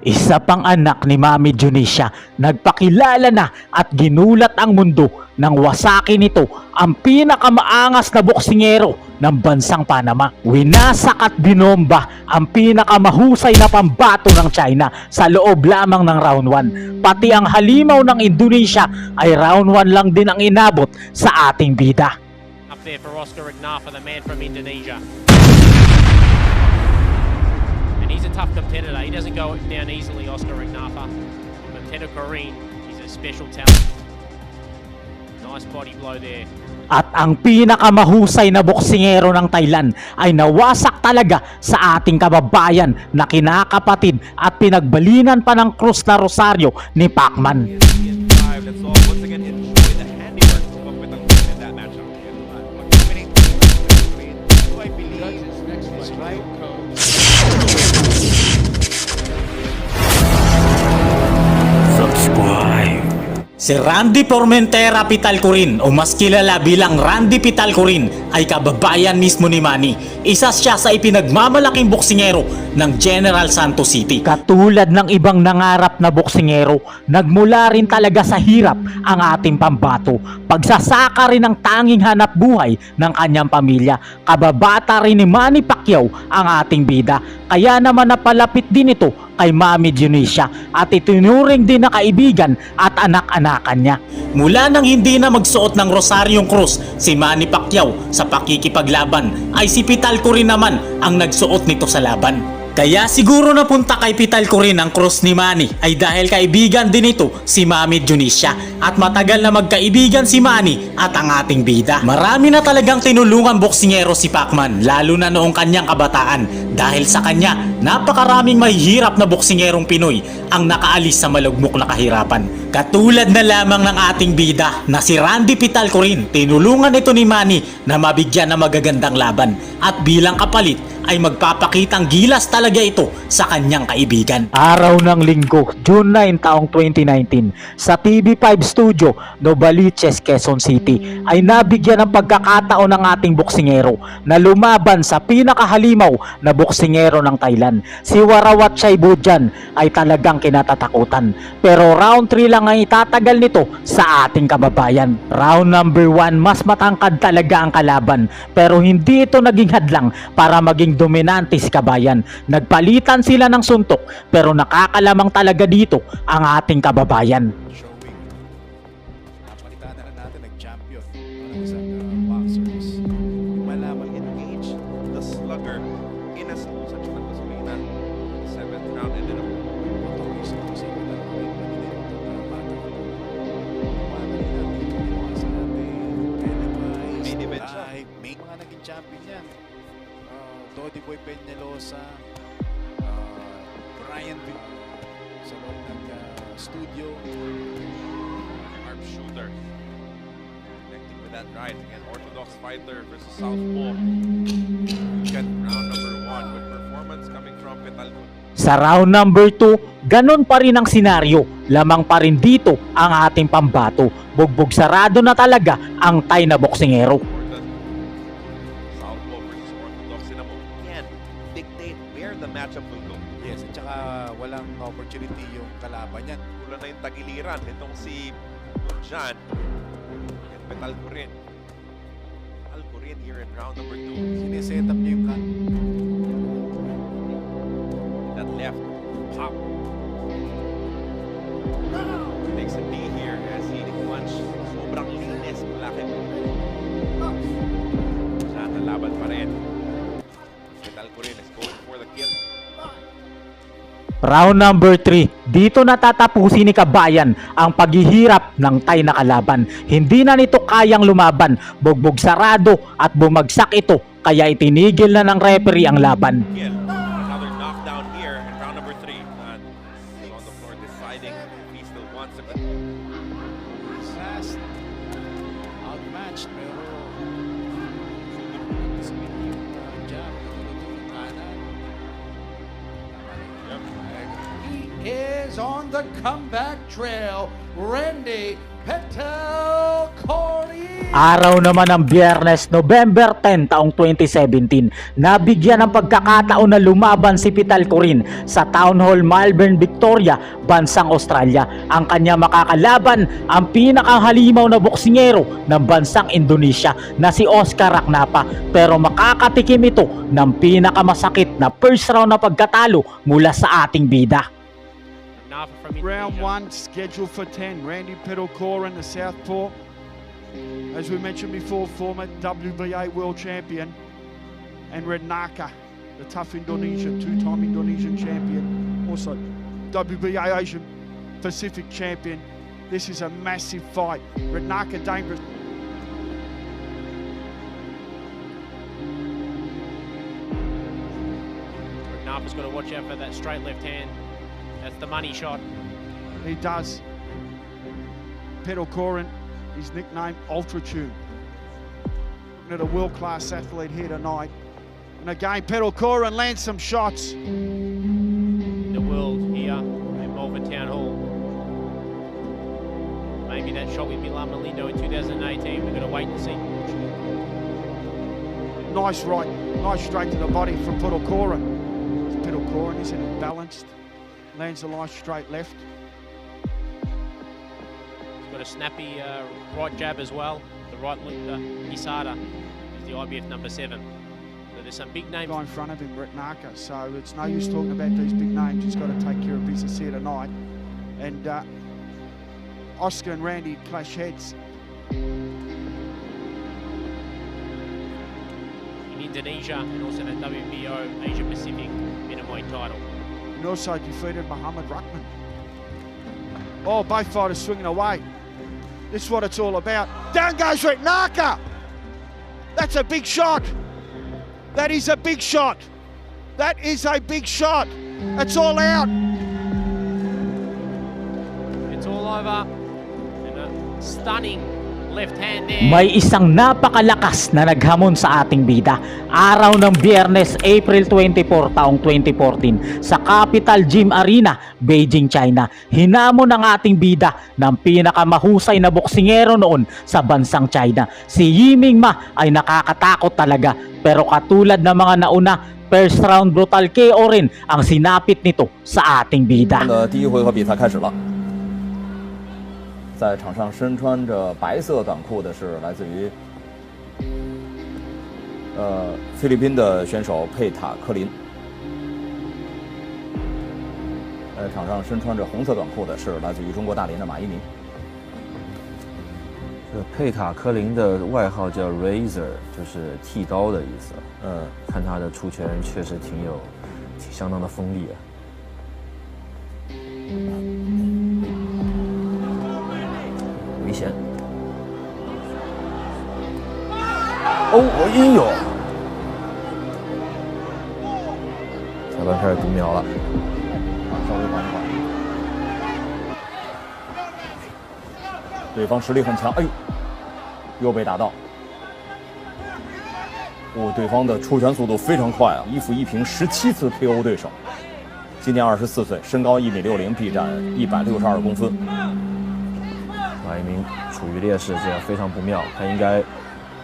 Isa pang anak ni Mami Junisha, nagpakilala na at ginulat ang mundo nang wasaki nito ang pinakamaangas na boksingero ng bansang Panama. Winasak at binomba ang pinakamahusay na pambato ng China sa loob lamang ng round 1. Pati ang halimaw ng Indonesia ay round 1 lang din ang inabot sa ating bida. Up there for Oscar Ignafa, the man from Indonesia. He's a tough competitor. He doesn't go down easily, Oscar Ignafa. But Peter Corrine, he's a special talent. Nice body blow there. At ang pinakamahusay na boksingero ng Thailand ay nawasak talaga sa ating kababayan na kinakapatid at pinagbalinan pa ng krus na rosaryo ni Pacman. five. Let's Si Randy Formentera Pitalcurin o mas kilala bilang Randy Pitalcurin ay kababayan mismo ni Manny. Isa siya sa ipinagmamalaking boksingero ng General Santos City. Katulad ng ibang nangarap na boksingero, nagmula rin talaga sa hirap ang ating pambato. Pagsasaka rin ng tanging hanap buhay ng kanyang pamilya. Kababata rin ni Manny Pacquiao ang ating bida. Kaya naman napalapit din ito kay Mami Dionisia at itinuring din na kaibigan at anak-anakan niya. Mula nang hindi na magsuot ng Rosaryong Cruz si Manny Pacquiao sa pakikipaglaban ay si Pital rin naman ang nagsuot nito sa laban. Kaya siguro napunta kay Pital rin ang cross ni Manny ay dahil kaibigan din ito si Mami Dionisia at matagal na magkaibigan si Manny at ang ating bida. Marami na talagang tinulungan boksingero si Pacman lalo na noong kanyang kabataan dahil sa kanya napakaraming mahihirap na boksingerong Pinoy ang nakaalis sa malugmok na kahirapan. Katulad na lamang ng ating bida na si Randy Pital rin tinulungan ito ni Manny na mabigyan ng magagandang laban at bilang kapalit ay magpapakitang gilas talaga ito sa kanyang kaibigan. Araw ng linggo, June 9 taong 2019, sa TV5 Studio, Novaliches, Quezon City, ay nabigyan ng pagkakataon ng ating boksingero na lumaban sa pinakahalimaw na boksingero ng Thailand. Si Warawat Chai Bujan ay talagang kinatatakutan. Pero round 3 lang ang itatagal nito sa ating kababayan. Round number 1, mas matangkad talaga ang kalaban. Pero hindi ito naging hadlang para maging dominante si kabayan. Nagpalitan sila ng suntok pero nakakalamang talaga dito ang ating kababayan. Studio. arm shooter. Connecting with that right. Again, orthodox fighter versus southpaw. Weekend round number one with performance coming from Petalco. Sa round number 2, ganun pa rin ang senaryo. Lamang pa rin dito ang ating pambato. Bugbog sarado na talaga ang Thai na boksingero. Dictate where the matchup will go. Yes, at saka walang opportunity yung kalaban yan. Kulang na yung tagiliran. Itong si. And Petalco rin. Petalco rin here in round number two. Sineset up niya yung kan. That left pop. Takes a knee here as he punch. Sobrang linis. Malaki. Siya laban pa rin. Round number 3, dito natatapusin ni Kabayan ang paghihirap ng Thai na kalaban. Hindi na nito kayang lumaban, bugbog sarado at bumagsak ito kaya itinigil na ng referee ang laban. Is on the comeback trail. Randy Petal Corey. Araw naman ng biyernes, November 10 taong 2017, nabigyan ng pagkakataon na lumaban si Pital Corin sa Town Hall Malvern, Victoria, bansang Australia. Ang kanya makakalaban ang pinakang halimaw na boksingero ng bansang Indonesia na si Oscar Raknapa. Pero makakatikim ito ng pinakamasakit na first round na pagkatalo mula sa ating bida. From Round one, scheduled for 10. Randy Petalcorin, the Southpaw. As we mentioned before, former WBA world champion. And Rednaka, the tough Indonesian, two time Indonesian champion. Also, WBA Asian Pacific champion. This is a massive fight. Rednaka dangerous. Nafa's got to watch out for that straight left hand. That's the money shot. He does. Petalcorin, his nickname Ultra Tune. Looking at a world class athlete here tonight. And again, Petalcorin lands some shots. in the world here in Melbourne Town Hall. Maybe that shot with Milan Malindo in 2018. We're going to wait and see. Nice right, nice straight to the body from Petalcorin. Petalcorin isn't he balanced. Lands the nice straight left. He's got a snappy uh, right jab as well. The right look, uh, Isada is the IBF number seven. So there's some big names. Guy in front of him, Brett Narka. So it's no use talking about these big names. He's got to take care of business here tonight. And uh, Oscar and Randy clash heads. in Indonesia and also the WBO Asia Pacific middleweight title. And also defeated Muhammad Rahman. Oh, both fighters swinging away. This is what it's all about. Down goes Rick That's a big shot. That is a big shot. That is a big shot. It's all out. It's all over. And a stunning. May isang napakalakas na naghamon sa ating bida. Araw ng Biyernes, April 24 taong 2014 sa Capital Gym Arena, Beijing, China. Hinamon ng ating bida ng pinakamahusay na boksingero noon sa bansang China. Si Yiming Ma ay nakakatakot talaga pero katulad ng mga nauna, first round brutal KO rin ang sinapit nito sa ating bida. 的第一回合比赛开始了， 在场上身穿着白色短裤的是来自于呃菲律宾的选手佩塔克林，在场上身穿着红色短裤的是来自于中国大连的马一鸣。这佩塔科林的外号叫 Razor，就是剃刀的意思。嗯，看他的出拳确实挺有，挺相当的锋利啊。危险！哦，哎呦！裁判开始读秒了。稍微缓一缓。对方实力很强，哎呦，又被打到。哦，对方的出拳速度非常快啊，一负一平，十七次 KO 对手。今年二十四岁，身高一米六零，臂展一百六十二公分。马一鸣处于劣势，这样非常不妙。他应该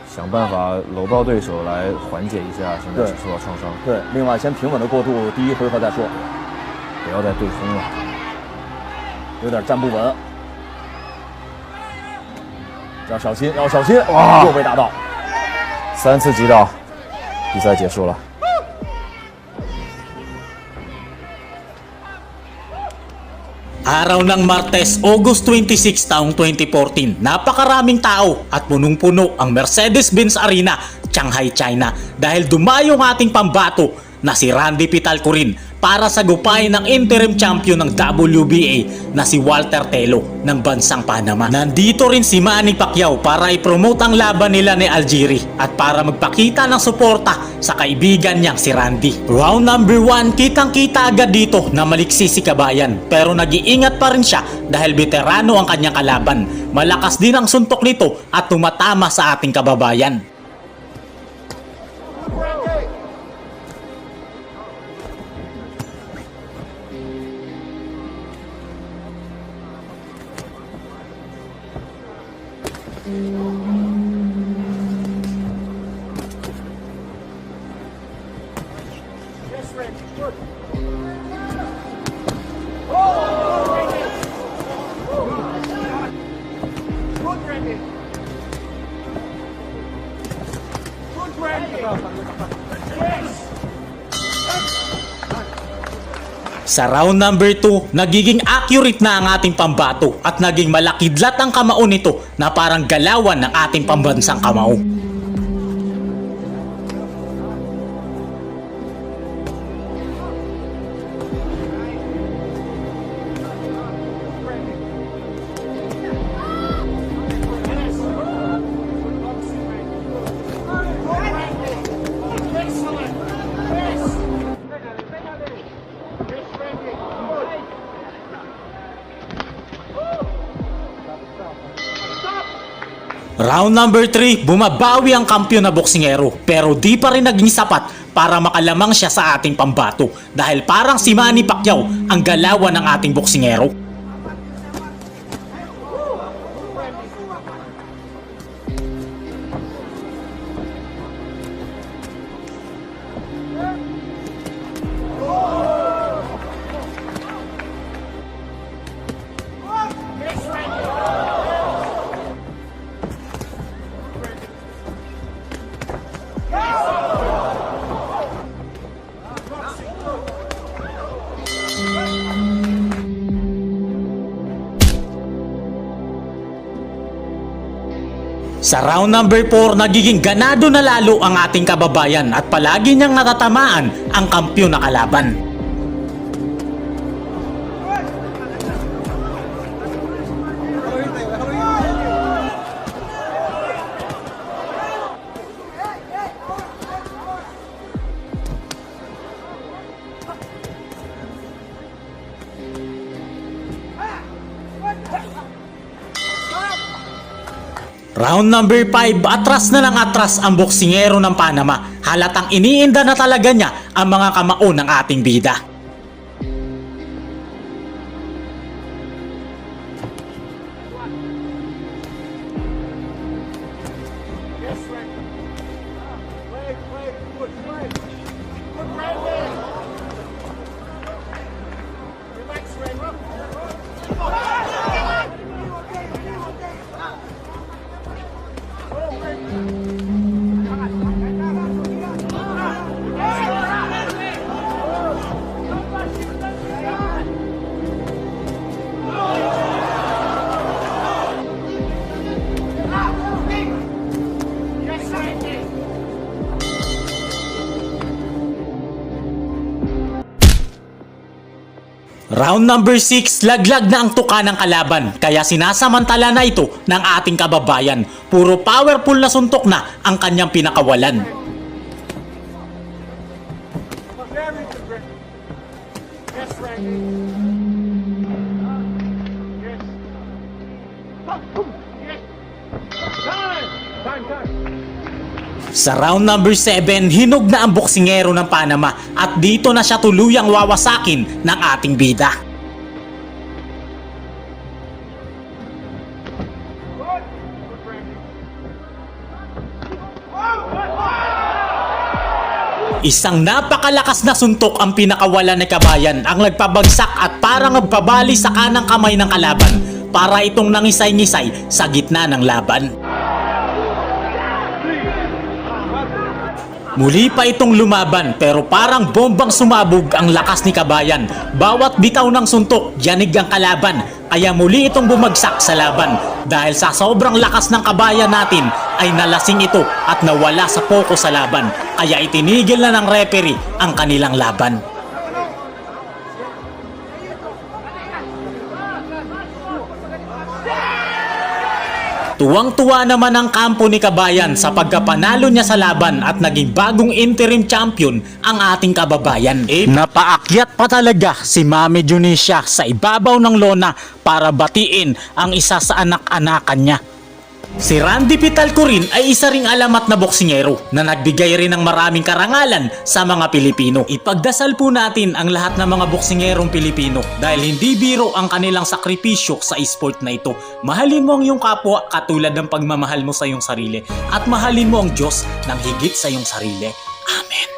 想办法搂抱对手来缓解一下现在对受到创伤，对，另外先平稳的过渡第一回合再说，不要再对轰了。有点站不稳，要小心，要小心！哇，又被打到。三次击倒，比赛结束了。Araw ng Martes, August 26 taong 2014, napakaraming tao at punong-puno ang Mercedes-Benz Arena, Shanghai, China. Dahil dumayo ang ating pambato na si Randy Pitalcorin para sagupain ng interim champion ng WBA na si Walter Telo ng bansang Panama. Nandito rin si Manny Pacquiao para i-promote ang laban nila ni Algieri at para magpakita ng suporta sa kaibigan niyang si Randy. Round number 1, kitang kita agad dito na maliksi si Kabayan pero nag-iingat pa rin siya dahil veterano ang kanyang kalaban. Malakas din ang suntok nito at tumatama sa ating kababayan. Sa round number 2, nagiging accurate na ang ating pambato at naging malakidlat ang kamao nito na parang galawan ng ating pambansang kamao. Round number 3, bumabawi ang kampyon na boksingero pero di pa rin naging sapat para makalamang siya sa ating pambato dahil parang si Manny Pacquiao ang galawan ng ating boksingero. Sa round number 4, nagiging ganado na lalo ang ating kababayan at palagi niyang natatamaan ang kampyon na kalaban. Round number 5, atras na lang atras ang boksingero ng Panama. Halatang iniinda na talaga niya ang mga kamao ng ating bida. Round number 6, laglag na ang tuka ng kalaban kaya sinasamantala na ito ng ating kababayan. Puro powerful na suntok na ang kanyang pinakawalan. Sa round number 7, hinog na ang boksingero ng Panama at dito na siya tuluyang wawasakin ng ating bida. Isang napakalakas na suntok ang pinakawala ni Kabayan ang nagpabagsak at parang nagpabali sa kanang kamay ng kalaban para itong nangisay-ngisay sa gitna ng laban. Muli pa itong lumaban pero parang bombang sumabog ang lakas ni Kabayan. Bawat bitaw ng suntok, yanig ang kalaban. Kaya muli itong bumagsak sa laban. Dahil sa sobrang lakas ng kabayan natin ay nalasing ito at nawala sa focus sa laban. Kaya itinigil na ng referee ang kanilang laban. Tuwang-tuwa naman ang kampo ni Kabayan sa pagkapanalo niya sa laban at naging bagong interim champion ang ating kababayan. Eh, napaakyat pa talaga si Mami Junisha sa ibabaw ng lona para batiin ang isa sa anak-anakan niya. Si Randy Pitalco rin ay isa ring alamat na boksingero na nagbigay rin ng maraming karangalan sa mga Pilipino. Ipagdasal po natin ang lahat ng mga boksingerong Pilipino dahil hindi biro ang kanilang sakripisyo sa esport na ito. Mahalin mo ang iyong kapwa katulad ng pagmamahal mo sa iyong sarili at mahalin mo ang Diyos ng higit sa iyong sarili. Amen.